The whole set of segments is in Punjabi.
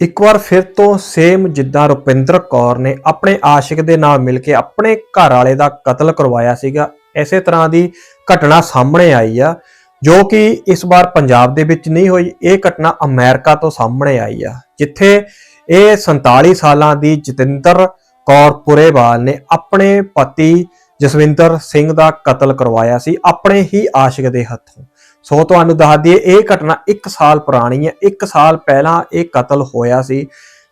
ਇੱਕ ਵਾਰ ਫਿਰ ਤੋਂ ਸੇਮ ਜਿੱਦਾਂ ਰੁਪਿੰਦਰ ਕੌਰ ਨੇ ਆਪਣੇ ਆਸ਼ਿਕ ਦੇ ਨਾਲ ਮਿਲ ਕੇ ਆਪਣੇ ਘਰ ਵਾਲੇ ਦਾ ਕਤਲ ਕਰਵਾਇਆ ਸੀਗਾ ਐਸੇ ਤਰ੍ਹਾਂ ਦੀ ਘਟਨਾ ਸਾਹਮਣੇ ਆਈ ਆ, ਜੋ ਕਿ ਇਸ ਵਾਰ ਪੰਜਾਬ ਦੇ ਵਿੱਚ ਨਹੀਂ ਹੋਈ, ਇਹ ਘਟਨਾ ਅਮਰੀਕਾ ਤੋਂ ਸਾਹਮਣੇ ਆਈ ਆ, ਜਿੱਥੇ ਇਹ 47 ਸਾਲਾਂ ਦੀ ਜਤਿੰਦਰ ਕੌਰ ਪੁਰੇਵਾਲ ਨੇ ਆਪਣੇ ਪਤੀ ਜਸਵਿੰਦਰ ਸਿੰਘ ਦਾ ਕਤਲ ਕਰਵਾਇਆ ਸੀ, ਆਪਣੇ ਹੀ ਆਸ਼ਿਕ ਦੇ ਹੱਥੋਂ। ਸੋ ਤੁਹਾਨੂੰ ਦੱਸ ਦਈਏ, ਇਹ ਘਟਨਾ 1 ਸਾਲ ਪੁਰਾਣੀ ਹੈ। 1 ਸਾਲ ਪਹਿਲਾਂ ਇਹ ਕਤਲ ਹੋਇਆ ਸੀ,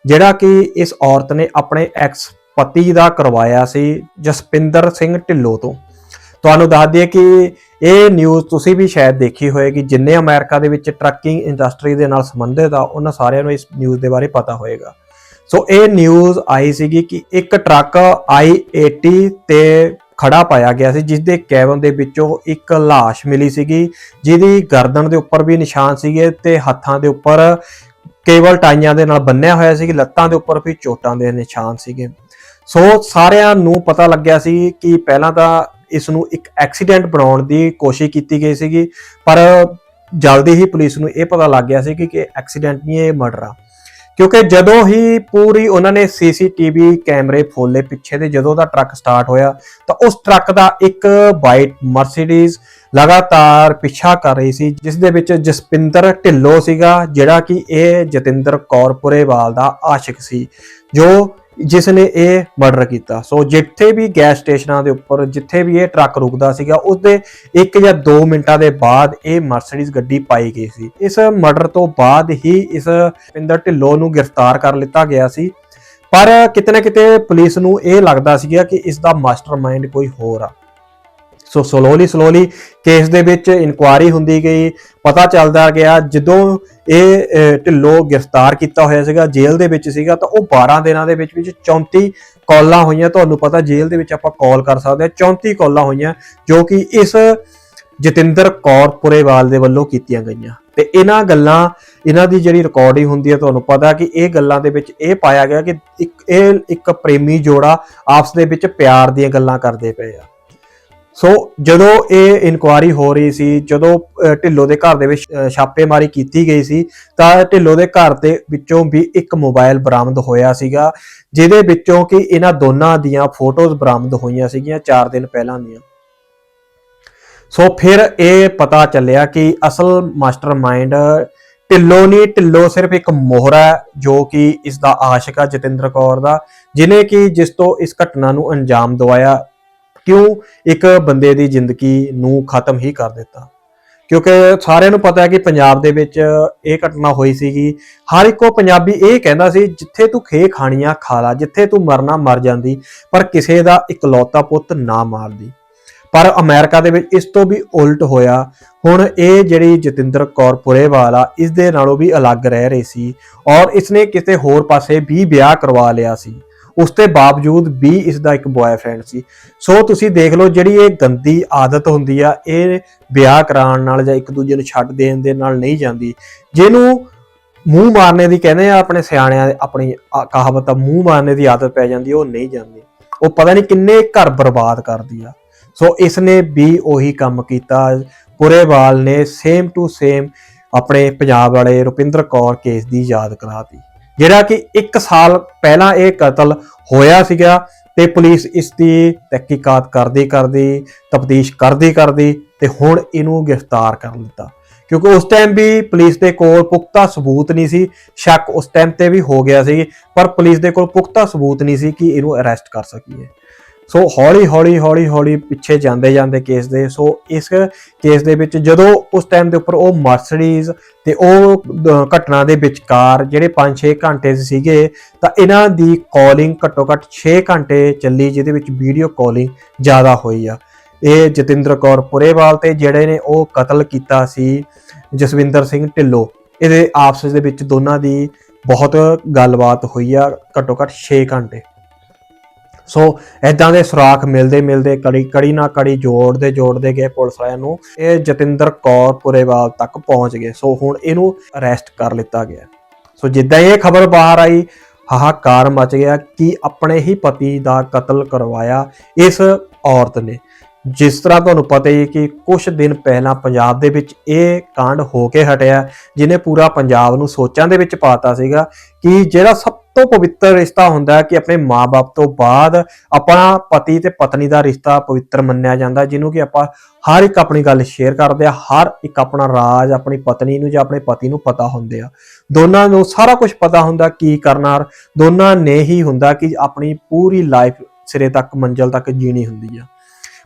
ਜਿਹੜਾ ਕਿ ਇਸ ਔਰਤ ਨੇ ਆਪਣੇ ਐਕਸ ਪਤੀ ਦਾ ਕਰਵਾਇਆ ਸੀ, ਜਸਪਿੰਦਰ ਸਿੰਘ ਢਿੱਲੋਂ ਤੋਂ। ਤੁਹਾਨੂੰ ਦੱਸ ਦਈਏ ਕਿ ਇਹ ਨਿਊਜ਼ ਤੁਸੀਂ ਵੀ ਸ਼ਾਇਦ ਦੇਖੀ ਹੋਏਗੀ, ਜਿੰਨੇ ਅਮਰੀਕਾ ਦੇ ਵਿੱਚ ਟਰੱਕਿੰਗ ਇੰਡਸਟਰੀ ਦੇ ਨਾਲ ਸੰਬੰਧਿਤ ਆ, ਉਹਨਾਂ ਸਾਰਿਆਂ ਨੂੰ ਇਸ ਨਿਊਜ਼ ਦੇ ਬਾਰੇ ਪਤਾ ਹੋਏਗਾ। ਸੋ ਇਹ ਨਿਊਜ਼ ਆਈ ਸੀਗੀ ਕਿ ਇੱਕ ਟਰੱਕ i80 ਤੇ ਖੜਾ ਪਾਇਆ ਗਿਆ ਸੀ ਜਿਸ ਦੇ ਕੈਬਨ ਦੇ ਵਿੱਚੋਂ ਇੱਕ ਲਾਸ਼ ਮਿਲੀ ਸੀਗੀ, ਜਿਹਦੀ ਗਰਦਨ ਦੇ ਉੱਪਰ ਵੀ ਨਿਸ਼ਾਨ ਸੀਗੇ ਤੇ ਹੱਥਾਂ ਦੇ ਉੱਪਰ ਕੇਵਲ ਟਾਈਆਂ ਦੇ ਨਾਲ ਬੰਨਿਆ ਹੋਇਆ ਸੀ, ਲੱਤਾਂ ਦੇ ਉੱਪਰ ਵੀ ਚੋਟਾਂ ਦੇ ਨਿਸ਼ਾਨ ਸੀਗੇ। ਸੋ ਸਾਰਿਆਂ ਨੂੰ ਪਤਾ ਲੱਗਿਆ ਸੀ ਕਿ ਪਹਿਲਾਂ ਤਾਂ ਇਸ ਨੂੰ ਇੱਕ ਐਕਸੀਡੈਂਟ ਬਣਾਉਣ ਦੀ ਕੋਸ਼ਿਸ਼ ਕੀਤੀ ਗਈ ਸੀਗੀ, ਪਰ ਜਲਦੀ ਹੀ ਪੁਲਿਸ ਨੂੰ ਇਹ ਪਤਾ ਲੱਗ ਗਿਆ ਸੀ ਕਿ ਇਹ ਐਕਸੀਡੈਂਟ ਨਹੀਂ, ਇਹ ਮਰਡਰ ਆ। ਕਿਉਂਕਿ ਜਦੋਂ ਹੀ ਪੂਰੀ ਉਹਨਾਂ ਨੇ ਸੀਸੀਟੀਵੀ ਕੈਮਰੇ ਫੋਲੇ ਪਿੱਛੇ ਦੇ, ਜਦੋਂ ਦਾ ਟਰੱਕ ਸਟਾਰਟ ਹੋਇਆ, ਤਾਂ ਉਸ ਟਰੱਕ ਦਾ ਇੱਕ ਵਾਈਟ ਮਰਸੀਡੀਜ਼ ਲਗਾਤਾਰ ਪਿੱਛਾ ਕਰ ਰਹੀ ਸੀ, ਜਿਸ ਦੇ ਵਿੱਚ ਜਸਪਿੰਦਰ ਢਿੱਲੋਂ ਸੀਗਾ, ਜਿਹੜਾ ਕਿ ਇਹ ਜਤਿੰਦਰ ਕੌਰ ਪੁਰੇਵਾਲ ਦਾ ਆਸ਼ਿਕ ਸੀ, ਜੋ ਜਿਸ ਨੇ ਇਹ ਮਰਡਰ ਕੀਤਾ। ਸੋ ਜਿੱਥੇ ਵੀ ਗੈਸ ਸਟੇਸ਼ਨਾਂ ਦੇ ਉੱਪਰ, ਜਿੱਥੇ ਵੀ ਇਹ ਟਰੱਕ ਰੁਕਦਾ ਸੀਗਾ ਉਸ ਦੇ 1 ਜਾਂ 2 ਮਿੰਟਾਂ ਦੇ ਬਾਅਦ ਇਹ ਮਰਸੀਡੀਜ਼ ਗੱਡੀ ਪਾਈ ਗਈ ਸੀ। ਇਸ ਮਰਡਰ ਤੋਂ ਬਾਅਦ ਹੀ ਇਸ ਪਿੰਦਰ ਢਿੱਲੋਂ ਨੂੰ ਗ੍ਰਿਫਤਾਰ ਕਰ ਲਿੱਤਾ ਗਿਆ ਸੀ। ਪਰ ਕਿਤੇ ਨਾ ਕਿਤੇ ਪੁਲਿਸ ਨੂੰ ਇਹ ਲੱਗਦਾ ਸੀਗਾ ਕਿ ਇਸ ਦਾ ਮਾਸਟਰਮਾਈਂਡ ਕੋਈ ਹੋਰ ਆ। ਸੋ ਸਲੋਲੀ ਸਲੋਲੀ ਕੇਸ ਦੇ ਵਿੱਚ ਇਨਕੁਆਰੀ ਹੁੰਦੀ ਗਈ। ਪਤਾ ਚੱਲਦਾ ਗਿਆ ਜਦੋਂ ਇਹ ਅਹ, ਢਿੱਲੋਂ ਗ੍ਰਿਫਤਾਰ ਕੀਤਾ ਹੋਇਆ ਸੀਗਾ ਜੇਲ੍ਹ ਦੇ ਵਿੱਚ ਸੀਗਾ ਤਾਂ ਉਹ 12 ਦਿਨਾਂ ਦੇ ਵਿੱਚ ਵਿੱਚ 34 ਕਾਲਾਂ ਹੋਈਆਂ। ਤੁਹਾਨੂੰ ਪਤਾ ਜੇਲ੍ਹ ਦੇ ਵਿੱਚ ਆਪਾਂ ਕਾਲ ਕਰ ਸਕਦੇ ਹਾਂ 34 ਕਾਲਾਂ ਹੋਈਆਂ ਜੋ ਕਿ ਇਸ ਜਤਿੰਦਰ ਕੌਰ ਪੁਰੇਵਾਲ ਦੇ ਵੱਲੋਂ ਕੀਤੀਆਂ ਗਈਆਂ। ਤੇ ਇਹਨਾਂ ਗੱਲਾਂ ਇਹਨਾਂ ਦੀ ਜਿਹੜੀ ਰਿਕਾਰਡਿੰਗ ਹੁੰਦੀ ਹੈ ਤੁਹਾਨੂੰ ਪਤਾ ਕਿ ਇਹ ਗੱਲਾਂ ਦੇ ਵਿੱਚ ਇਹ ਪਾਇਆ ਗਿਆ ਕਿ ਇੱਕ ਇਹ ਇੱਕ ਪ੍ਰੇਮੀ ਜੋੜਾ ਆਪਸ ਦੇ ਵਿੱਚ ਪਿਆਰ ਦੀਆਂ ਗੱਲਾਂ ਕਰਦੇ ਪਏ ਆ। ਸੋ ਜਦੋਂ ਇਹ ਇਨਕੁਆਰੀ ਹੋ ਰਹੀ ਸੀ ਜਦੋਂ ਅਹ, ਢਿੱਲੋਂ ਦੇ ਘਰ ਦੇ ਵਿੱਚ ਛਾਪੇਮਾਰੀ ਕੀਤੀ ਗਈ ਸੀ ਤਾਂ ਢਿੱਲੋਂ ਦੇ ਘਰ ਦੇ ਵਿੱਚੋਂ ਵੀ ਇੱਕ ਮੋਬਾਈਲ ਬਰਾਮਦ ਹੋਇਆ ਸੀਗਾ ਜਿਹਦੇ ਵਿੱਚੋਂ ਕਿ ਇਹਨਾਂ ਦੋਨਾਂ ਦੀਆਂ ਫੋਟੋਜ਼ ਬਰਾਮਦ ਹੋਈਆਂ ਸੀਗੀਆਂ 4 ਦਿਨ ਪਹਿਲਾਂ ਦੀਆਂ। ਸੋ ਫਿਰ ਇਹ ਪਤਾ ਚੱਲਿਆ ਕਿ ਅਸਲ ਮਾਸਟਰਮਾਈਂਡ ਢਿੱਲੋਂ ਨਹੀਂ ਢਿੱਲੋਂ ਸਿਰਫ ਇੱਕ ਮੋਹਰਾ ਹੈ ਜੋ ਕਿ ਇਸ ਦਾ ਆਸ਼ਿਕ ਆ ਜਤਿੰਦਰ ਕੌਰ ਦਾ ਜਿਨੇ ਕਿ ਜਿਸ ਤੋਂ ਇਸ ਘਟਨਾ ਨੂੰ ਅੰਜਾਮ ਦਵਾਇਆ। ਕਿਉਂ ਇੱਕ ਬੰਦੇ ਦੀ ਜ਼ਿੰਦਗੀ ਨੂੰ ਖਤਮ ਹੀ ਕਰ ਦਿੱਤਾ? ਕਿਉਂਕਿ ਸਾਰਿਆਂ ਨੂੰ ਪਤਾ ਹੈ ਕਿ ਪੰਜਾਬ ਦੇ ਵਿੱਚ ਇਹ ਘਟਨਾ ਹੋਈ ਸੀਗੀ। ਹਰ ਇੱਕੋ ਪੰਜਾਬੀ ਇਹ ਕਹਿੰਦਾ ਸੀ, ਜਿੱਥੇ ਤੂੰ ਖੇ ਖਾਣੀਆਂ ਖਾ ਲਾ, ਜਿੱਥੇ ਤੂੰ ਮਰਨਾ ਮਰ ਜਾਂਦੀ, ਪਰ ਕਿਸੇ ਦਾ ਇਕਲੌਤਾ ਪੁੱਤ ਨਾ ਮਾਰਦੀ। ਪਰ ਅਮਰੀਕਾ ਦੇ ਵਿੱਚ ਇਸ ਤੋਂ ਵੀ ਉਲਟ ਹੋਇਆ। ਹੁਣ ਇਹ ਜਿਹੜੀ ਜਤਿੰਦਰ ਕੌਰ ਪੁਰੇਵਾਲ ਆ, ਇਸ ਦੇ ਨਾਲੋਂ ਵੀ ਅਲੱਗ ਰਹਿ ਰਹੀ ਸੀ ਔਰ ਇਸਨੇ ਕਿਸੇ ਹੋਰ ਪਾਸੇ ਵੀ ਵਿਆਹ ਕਰਵਾ ਲਿਆ ਸੀ। ਉਸ ਦੇ ਬਾਵਜੂਦ ਵੀ ਇਸ ਦਾ ਇੱਕ ਬॉयਫ੍ਰੈਂਡ ਸੀ। ਸੋ ਤੁਸੀਂ ਦੇਖ ਲਓ ਜਿਹੜੀ ਇਹ ਗੰਦੀ ਆਦਤ ਹੁੰਦੀ ਆ, ਇਹ ਵਿਆਹ ਕਰਾਉਣ ਨਾਲ ਜਾਂ ਇੱਕ ਦੂਜੇ ਨੂੰ ਛੱਡ ਦੇਣ ਦੇ ਨਾਲ ਨਹੀਂ ਜਾਂਦੀ। ਜਿਹਨੂੰ ਮੂੰਹ ਮਾਰਨੇ ਦੀ ਕਹਿੰਦੇ ਆ ਆਪਣੇ ਸਿਆਣਿਆਂ ਦੇ ਆਪਣੀ ਕਹਾਵਤ ਆ, ਮੂੰਹ ਮਾਰਨੇ ਦੀ ਆਦਤ ਪੈ ਜਾਂਦੀ, ਉਹ ਨਹੀਂ ਜਾਂਦੀ। ਉਹ ਪਤਾ ਨਹੀਂ ਕਿੰਨੇ ਘਰ ਬਰਬਾਦ ਕਰਦੀ ਆ। ਸੋ ਇਸ ਨੇ ਵੀ ਉਹੀ ਕੰਮ ਕੀਤਾ। ਪੁਰੇਵਾਲ ਨੇ ਸੇਮ ਟੂ ਸੇਮ ਆਪਣੇ ਪੰਜਾਬ ਵਾਲੇ ਰੁਪਿੰਦਰ ਕੌਰ ਕੇਸ ਦੀ ਯਾਦ ਕਰਾਤੀ। ਜਿਹੜਾ ਕਿ 1 ਸਾਲ ਪਹਿਲਾਂ ਇਹ ਕਤਲ ਹੋਇਆ ਸੀਗਾ ਤੇ ਪੁਲਿਸ ਇਸ ਦੀ ਤਹਿਕੀਕਾਤ ਕਰਦੀ ਕਰਦੀ, ਤਫਤੀਸ਼ ਕਰਦੀ ਕਰਦੀ ਤੇ ਹੁਣ ਇਹਨੂੰ ਗ੍ਰਿਫਤਾਰ ਕਰ ਲਿੱਤਾ ਕਿਉਂਕਿ ਉਸ ਟਾਈਮ ਵੀ ਪੁਲਿਸ ਦੇ ਕੋਲ ਪੁਖਤਾ ਸਬੂਤ ਨਹੀਂ ਸੀ, ਸ਼ੱਕ ਉਸ ਟਾਈਮ ਤੇ ਵੀ ਹੋ ਗਿਆ ਸੀ, ਪਰ ਪੁਲਿਸ ਦੇ ਕੋਲ ਪੁਖਤਾ ਸਬੂਤ ਨਹੀਂ ਸੀ ਕਿ ਇਹਨੂੰ ਅਰੈਸਟ ਕਰ ਸਕੀਏ। ਸੋ ਹੌਲੀ ਹੌਲੀ ਹੌਲੀ ਹੌਲੀ ਪਿੱਛੇ ਜਾਂਦੇ ਜਾਂਦੇ ਕੇਸ ਦੇ, ਸੋ ਇਸ ਕੇਸ ਦੇ ਵਿੱਚ ਜਦੋਂ ਉਸ ਟਾਈਮ ਦੇ ਉੱਪਰ ਉਹ ਮਰਸਡੀਜ਼ ਤੇ ਉਹ ਘਟਨਾ ਦੇ ਵਿਚਕਾਰ ਜਿਹੜੇ 5-6 ਘੰਟੇ ਸੀਗੇ, ਤਾਂ ਇਹਨਾਂ ਦੀ ਕਾਲਿੰਗ ਘੱਟੋ ਘੱਟ 6 ਘੰਟੇ ਚੱਲੀ, ਜਿਹਦੇ ਵਿੱਚ ਵੀਡੀਓ ਕਾਲਿੰਗ ਜ਼ਿਆਦਾ ਹੋਈ ਆ। ਇਹ ਜਤਿੰਦਰ ਕੌਰ ਪੁਰੇਵਾਲ ਤੇ ਜਿਹੜੇ ਨੇ ਉਹ ਕਤਲ ਕੀਤਾ ਸੀ, ਜਸਵਿੰਦਰ ਸਿੰਘ ਢਿੱਲੋਂ। ਇਹਦੇ ਆਪਸ ਦੇ ਵਿੱਚ ਦੋਨਾਂ ਦੀ ਬਹੁਤ ਗੱਲਬਾਤ ਹੋਈ ਆ, ਘੱਟੋ ਘੱਟ 6 ਘੰਟੇ। ਸੋ ਐਦਾਂ ਦੇ ਸੁਰਾਖ ਮਿਲਦੇ ਮਿਲਦੇ ਕੜੀ ਕੜੀ ਨਾ ਕੜੀ ਜੋੜਦੇ ਜੋੜਦੇ ਗਏ ਪੁਲਿਸ ਵਾਲਿਆਂ ਨੂੰ। ਇਹ ਜਤਿੰਦਰ ਕੌਰ ਪੁਰੇਵਾਲ ਤੱਕ ਪਹੁੰਚ ਗਏ। ਸੋ ਹੁਣ ਇਹਨੂੰ ਅਰੈਸਟ ਕਰ ਲਿੱਤਾ ਗਿਆ। ਸੋ ਜਿੱਦਾਂ ਇਹ ਖਬਰ ਬਾਹਰ ਆਈ, ਹਾਹਾਕਾਰ ਮਚ ਗਿਆ ਕਿ ਆਪਣੇ ਹੀ ਪਤੀ ਦਾ ਕਤਲ ਕਰਵਾਇਆ ਇਸ ਔਰਤ ਨੇ। ਜਿਸ ਤਰ੍ਹਾਂ ਤੁਹਾਨੂੰ ਪਤਾ ਹੀ ਹੈ ਕਿ ਕੁਝ ਦਿਨ ਪਹਿਲਾਂ ਪੰਜਾਬ ਦੇ ਵਿੱਚ ਇਹ ਕਾਂਡ ਹੋ ਕੇ ਹਟਿਆ ਜਿਹਨੇ ਪੂਰਾ ਪੰਜਾਬ ਨੂੰ ਸੋਚਾਂ ਦੇ ਵਿੱਚ ਪਾਤਾ ਸੀਗਾ ਕਿ ਜਿਹੜਾ ਸਭ ਤੋਂ ਪਵਿੱਤਰ ਰਿਸ਼ਤਾ ਹੁੰਦਾ ਹੈ ਕਿ ਆਪਣੇ ਮਾਪੇ ਤੋਂ ਬਾਅਦ ਆਪਣਾ ਪਤੀ ਤੇ ਪਤਨੀ ਦਾ ਰਿਸ਼ਤਾ ਪਵਿੱਤਰ ਮੰਨਿਆ ਜਾਂਦਾ, ਜਿਹਨੂੰ ਕਿ ਆਪਾਂ ਹਰ ਇੱਕ ਆਪਣੀ ਗੱਲ ਸ਼ੇਅਰ ਕਰਦੇ ਆ ਹਰ ਇੱਕ ਆਪਣਾ ਰਾਜ, ਆਪਣੀ ਪਤਨੀ ਨੂੰ ਜਾਂ ਆਪਣੇ ਪਤੀ ਨੂੰ ਪਤਾ ਹੁੰਦੇ ਆ। ਦੋਨਾਂ ਨੂੰ ਸਾਰਾ ਕੁਝ ਪਤਾ ਹੁੰਦਾ ਕੀ ਕਰਨਾ, ਦੋਨਾਂ ਨੇ ਹੀ ਹੁੰਦਾ ਕਿ ਆਪਣੀ ਪੂਰੀ ਲਾਈਫ ਸਿਰੇ ਤੱਕ, ਮੰਜ਼ਲ ਤੱਕ ਜੀਣੀ ਹੁੰਦੀ ਆ।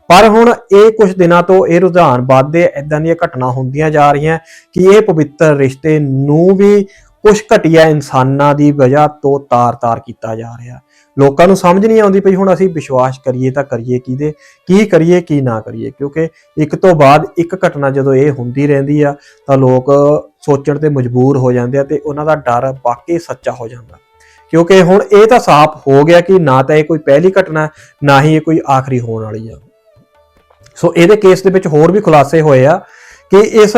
ਪਰ ਹੁਣ ਇਹ ਕੁਝ ਦਿਨਾਂ ਤੋਂ ਇਹ ਰੁਝਾਨ ਵੱਧਦੇ ਇਦਾਂ ਦੀਆਂ ਘਟਨਾ ਹੁੰਦੀਆਂ ਜਾ ਰਹੀਆਂ ਕਿ ਇਹ ਪਵਿੱਤਰ ਰਿਸ਼ਤੇ ਨੂੰ ਵੀ ਕੁਝ ਘਟੀਆ ਇਨਸਾਨਾਂ ਦੀ ਵਜ੍ਹਾ ਤੋਂ ਤਾਰ-ਤਾਰ ਕੀਤਾ ਜਾ ਰਿਹਾ। ਲੋਕਾਂ ਨੂੰ ਸਮਝ ਨਹੀਂ ਆਉਂਦੀ ਪਈ, ਹੁਣ ਅਸੀਂ ਵਿਸ਼ਵਾਸ ਕਰੀਏ ਤਾਂ ਕਰੀਏ ਕਿਹਦੇ, ਕੀ ਕਰੀਏ, ਕੀ ਨਾ ਕਰੀਏ। ਕਿਉਂਕਿ ਇੱਕ ਤੋਂ ਬਾਅਦ ਇੱਕ ਘਟਨਾ ਜਦੋਂ ਇਹ ਹੁੰਦੀ ਰਹਿੰਦੀ ਆ, ਤਾਂ ਲੋਕ ਸੋਚਣ ਤੇ ਮਜਬੂਰ ਹੋ ਜਾਂਦੇ ਆ ਤੇ ਉਹਨਾਂ ਦਾ ਡਰ ਵਾਕਈ ਸੱਚਾ ਹੋ ਜਾਂਦਾ। ਕਿਉਂਕਿ ਹੁਣ ਇਹ ਤਾਂ ਸਾਫ਼ ਹੋ ਗਿਆ ਕਿ ਨਾ ਤਾਂ ਇਹ ਕੋਈ ਪਹਿਲੀ ਘਟਨਾ, ਨਾ ਹੀ ਇਹ ਕੋਈ ਆਖਰੀ ਹੋਣ ਵਾਲੀ ਆ। ਸੋ ਇਹਦੇ ਕੇਸ ਦੇ ਵਿੱਚ ਹੋਰ ਵੀ ਖੁਲਾਸੇ ਹੋਏ ਆ ਕਿ ਇਸ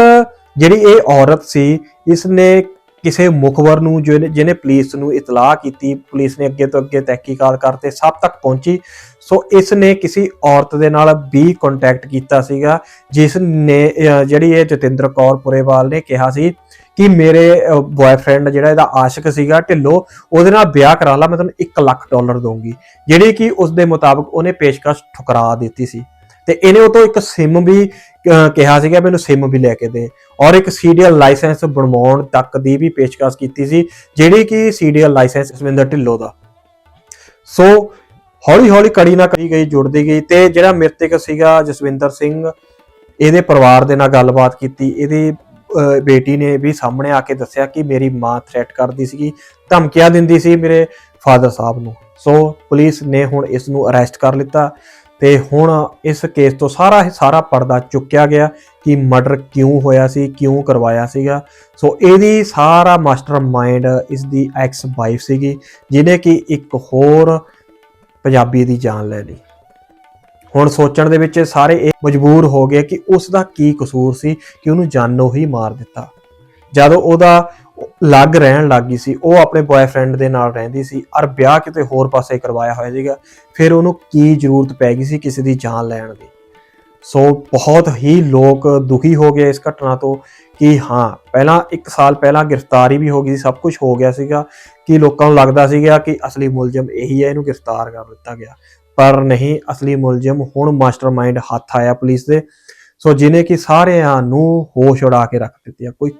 ਜਿਹੜੀ ਇਹ ਔਰਤ ਸੀ ਇਸ ਨੇ ਕਿਸੇ ਮੁਖਬਰ ਨੂੰ, ਜਿਹਨੇ ਜਿਹਨੇ ਪੁਲਿਸ ਨੂੰ ਇਤਲਾਹ ਕੀਤੀ, ਪੁਲਿਸ ਨੇ ਅੱਗੇ ਤੋਂ ਅੱਗੇ ਤਹਿਕੀਕਾਤ ਕਰਤੇ, ਸਭ ਤੱਕ ਪਹੁੰਚੀ। ਸੋ ਇਸ ਨੇ ਕਿਸੇ ਔਰਤ ਦੇ ਨਾਲ ਵੀ ਕੰਟੈਕਟ ਕੀਤਾ ਸੀਗਾ, ਜਿਸ ਨੇ ਜਿਹੜੀ ਇਹ ਜਤਿੰਦਰ ਕੌਰ ਪੁਰੇਵਾਲ ਨੇ ਕਿਹਾ ਸੀ ਕਿ ਮੇਰੇ ਬॉयਫ੍ਰੈਂਡ ਜਿਹੜਾ ਇਹਦਾ ਆਸ਼ਿਕ ਸੀਗਾ, ਢਿੱਲੋ, ਉਹਦੇ ਨਾਲ ਵਿਆਹ ਕਰਾ ਲਾ, ਮੈਂ ਤੁਹਾਨੂੰ 1 ਲੱਖ ਡਾਲਰ ਦਊਂਗੀ। ਜਿਹੜੀ ਕਿ ਉਸ ਦੇ ਮੁਤਾਬਕ ਉਹਨੇ ਪੇਸ਼ਕਸ਼ ਠੁਕਰਾ ਦਿੱਤੀ ਸੀ। ਤੇ ਇਹਨੇ ਉਹ ਤੋਂ ਇੱਕ ਸਿਮ ਵੀ ਕਿਹਾ ਸੀਗਾ ਮੈਨੂੰ ਸਿਮ ਵੀ ਲੈ ਕੇ ਦੇ। ਔਰ ਇੱਕ ਸੀਡੀਐਲ ਲਾਇਸੈਂਸ ਬਣਵਾਉਣ ਤੱਕ ਦੀ ਵੀ ਪੇਸ਼ਕਸ਼ ਕੀਤੀ ਸੀ ਜਿਹੜੀ ਕਿ ਸੀਡੀਐਲ ਲਾਇਸੈਂਸ ਜਸਵਿੰਦਰ ਢਿੱਲੋਂ ਦਾ। ਸੋ ਹੌਲੀ ਹੌਲੀ ਕੜੀ ਨਾਲ ਕੜੀ ਗਈ ਜੁੜਦੀ ਗਈ ਤੇ ਜਿਹੜਾ ਮ੍ਰਿਤਕ ਸੀਗਾ ਜਸਵਿੰਦਰ ਸਿੰਘ ਇਹਦੇ ਪਰਿਵਾਰ ਦੇ ਨਾਲ ਗੱਲਬਾਤ ਕੀਤੀ। ਇਹਦੀ ਅਹ, ਬੇਟੀ ਨੇ ਵੀ ਸਾਹਮਣੇ ਆ ਕੇ ਦੱਸਿਆ ਕਿ ਮੇਰੀ ਮਾਂ ਥ੍ਰੈਟ ਕਰਦੀ ਸੀਗੀ ਧਮਕੀਆਂ ਦਿੰਦੀ ਸੀ ਮੇਰੇ ਫਾਦਰ ਸਾਹਿਬ ਨੂੰ। ਸੋ ਪੁਲਿਸ ਨੇ ਹੁਣ ਇਸ ਨੂੰ ਅਰੈਸਟ ਕਰ ਲਿੱਤਾ। ਤੇ ਹੁਣ ਇਸ ਕੇਸ ਤੋਂ ਸਾਰਾ ਸਾਰਾ ਪਰਦਾ ਚੁੱਕਿਆ ਗਿਆ ਕਿ ਮਰਡਰ ਕਿਉਂ ਹੋਇਆ ਸੀ, ਕਿਉਂ ਕਰਵਾਇਆ ਸੀਗਾ। ਸੋ ਇਹਦੀ ਸਾਰਾ ਮਾਸਟਰਮਾਈਂਡ ਇਸ ਦੀ ਐਕਸ ਵਾਈਫ ਸੀਗੀ, ਜਿਹਨੇ ਕਿ ਇੱਕ ਹੋਰ ਪੰਜਾਬੀ ਦੀ ਜਾਨ ਲੈ ਲਈ। ਹੁਣ ਸੋਚਣ ਦੇ ਵਿੱਚ ਸਾਰੇ ਇਹ ਮਜਬੂਰ ਹੋ ਗਏ ਕਿ ਉਸ ਦਾ ਕੀ ਕਸੂਰ ਸੀ ਕਿ ਉਹਨੂੰ ਜਾਨੋਂ ਹੀ ਮਾਰ ਦਿੱਤਾ। ਜਦੋਂ ਉਹਦਾ ਲੱਗ ਰਹਿਣ ਲੱਗੀ ਸੀ, ਉਹ ਆਪਣੇ ਬॉयਫ੍ਰੈਂਡ ਦੇ ਨਾਲ ਰਹਿੰਦੀ ਸੀ ਔਰ ਵਿਆਹ ਕਿਤੇ ਹੋਰ ਪਾਸੇ ਕਰਵਾਇਆ ਹੋਇਆ ਸੀਗਾ, ਫਿਰ ਉਹਨੂੰ ਕੀ ਜ਼ਰੂਰਤ ਪੈ ਗਈ ਸੀ ਕਿਸੇ ਦੀ ਜਾਨ ਲੈਣ ਦੀ? ਸੋ ਬਹੁਤ ਹੀ ਲੋਕ ਦੁਖੀ ਹੋ ਗਏ ਇਸ ਘਟਨਾ ਤੋਂ ਕਿ ਹਾਂ, ਪਹਿਲਾਂ 1 ਸਾਲ ਪਹਿਲਾਂ ਗ੍ਰਿਫਤਾਰੀ ਵੀ ਹੋ ਗਈ ਸੀ ਸਭ ਕੁਝ ਹੋ ਗਿਆ ਸੀਗਾ ਕਿ ਲੋਕਾਂ ਨੂੰ ਲੱਗਦਾ ਸੀਗਾ ਕਿ ਅਸਲੀ ਮੁਲਜ਼ਮ ਇਹੀ ਹੈ, ਇਹਨੂੰ ਗ੍ਰਿਫਤਾਰ ਕਰ ਦਿੱਤਾ ਗਿਆ। ਪਰ ਨਹੀਂ, ਅਸਲੀ ਮੁਲਜ਼ਮ ਹੁਣ ਮਾਸਟਰਮਾਈਂਡ ਹੱਥ ਆਇਆ ਪੁਲਿਸ ਦੇ। ਸੋ ਜਿਨੇ ਕਿ ਸਾਰਿਆਂ ਨੂੰ ਹੋਸ਼ ਉਡਾ ਕੇ ਰੱਖ ਦਿੱਤੀ ਆ, ਕੋਈ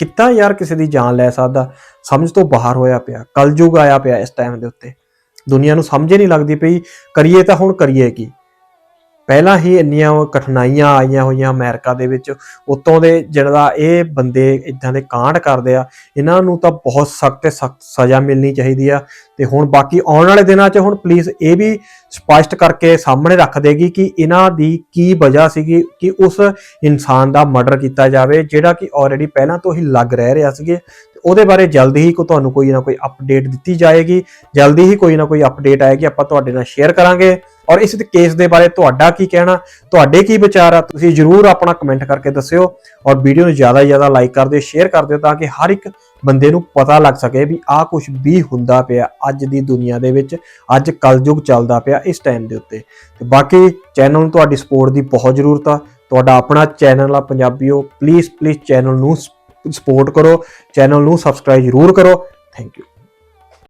ਕਿੱਦਾਂ ਯਾਰ ਕਿਸੇ ਦੀ ਜਾਨ ਲੈ ਸਕਦਾ? ਸਮਝ ਤੋਂ ਬਾਹਰ ਹੋਇਆ ਪਿਆ, ਕਲਯੁਗ ਆਇਆ ਪਿਆ ਇਸ ਟਾਈਮ ਦੇ ਉੱਤੇ। ਦੁਨੀਆ ਨੂੰ ਸਮਝ ਹੀ ਨਹੀਂ ਲੱਗਦੀ ਪਈ, ਕਰੀਏ ਤਾਂ ਹੁਣ ਕਰੀਏ ਕੀ? ਪਹਿਲਾਂ ਹੀ ਇੰਨੀਆਂ ਕਠਿਨਾਈਆਂ ਆਈਆਂ ਹੋਈਆਂ ਅਮਰੀਕਾ ਦੇ ਵਿੱਚ, ਉਤੋਂ ਦੇ ਜਿਹੜਾ ਇਹ ਬੰਦੇ ਇਦਾਂ ਦੇ ਕਾਂਡ ਕਰਦੇ ਆ, ਇਹਨਾਂ ਨੂੰ ਤਾਂ ਬਹੁਤ ਸਖਤ ਤੇ ਸਖਤ ਸਜ਼ਾ ਮਿਲਣੀ ਚਾਹੀਦੀ ਆ। ਤੇ ਹੁਣ ਬਾਕੀ ਆਉਣ ਵਾਲੇ ਦਿਨਾਂ 'ਚ ਹੁਣ ਪੁਲਿਸ ਇਹ ਵੀ ਸਪਸ਼ਟ ਕਰਕੇ ਸਾਹਮਣੇ ਰੱਖ ਦੇਗੀ ਕਿ ਇਹਨਾਂ ਦੀ ਕੀ ਵਜ੍ਹਾ ਸੀਗੀ ਕਿ ਉਸ ਇਨਸਾਨ ਦਾ ਮਰਡਰ ਕੀਤਾ ਜਾਵੇ, ਜਿਹੜਾ ਕਿ ਆਲਰੇਡੀ ਪਹਿਲਾਂ ਤੋਂ ਹੀ ਲੱਗ ਰਹਿ ਰਿਹਾ ਸੀਗੇ। ਉਹਦੇ ਬਾਰੇ ਜਲਦੀ ਹੀ ਕੋ ਤੁਹਾਨੂੰ ਕੋਈ ਨਾ ਕੋਈ ਅਪਡੇਟ ਦਿੱਤੀ ਜਾਏਗੀ, ਜਲਦੀ ਹੀ ਕੋਈ ਨਾ ਕੋਈ ਅਪਡੇਟ ਆਏਗੀ, ਆਪਾਂ ਤੁਹਾਡੇ ਨਾਲ ਸ਼ੇਅਰ ਕਰਾਂਗੇ। ਔਰ ਇਸ ਕੇਸ ਦੇ ਬਾਰੇ ਤੁਹਾਡਾ ਕੀ ਕਹਿਣਾ, ਤੁਹਾਡੇ ਕੀ ਵਿਚਾਰ ਆ, ਤੁਸੀਂ ਜਰੂਰ ਆਪਣਾ ਕਮੈਂਟ ਕਰਕੇ ਦੱਸਿਓ। ਔਰ ਵੀਡੀਓ ਨੂੰ ਜ਼ਿਆਦਾ ਜ਼ਿਆਦਾ ਲਾਈਕ ਕਰ ਦਿਓ ਸ਼ੇਅਰ ਕਰ ਦਿਓ ਤਾਂ ਕਿ ਹਰ ਇੱਕ ਬੰਦੇ ਨੂੰ ਪਤਾ ਲੱਗ ਸਕੇ ਵੀ ਆਹ ਕੁਝ ਵੀ ਹੁੰਦਾ ਪਿਆ ਅੱਜ ਦੀ ਦੁਨੀਆ ਦੇ ਵਿੱਚ, ਅੱਜ ਕਲਯੁਗ ਚੱਲਦਾ ਪਿਆ ਇਸ ਟਾਈਮ ਦੇ ਉੱਤੇ। ਤੇ ਬਾਕੀ ਚੈਨਲ ਨੂੰ ਤੁਹਾਡੀ ਸਪੋਰਟ ਦੀ ਬਹੁਤ ਜ਼ਰੂਰਤ ਆ। ਤੁਹਾਡਾ ਆਪਣਾ ਚੈਨਲ ਆ ਪੰਜਾਬੀਓ ਪਲੀਜ਼ ਪਲੀਜ਼ ਚੈਨਲ ਨੂੰ ਸਪੋਰਟ ਕਰੋ ਚੈਨਲ ਨੂੰ ਸਬਸਕ੍ਰਾਈਬ ਜ਼ਰੂਰ ਕਰੋ। Thank you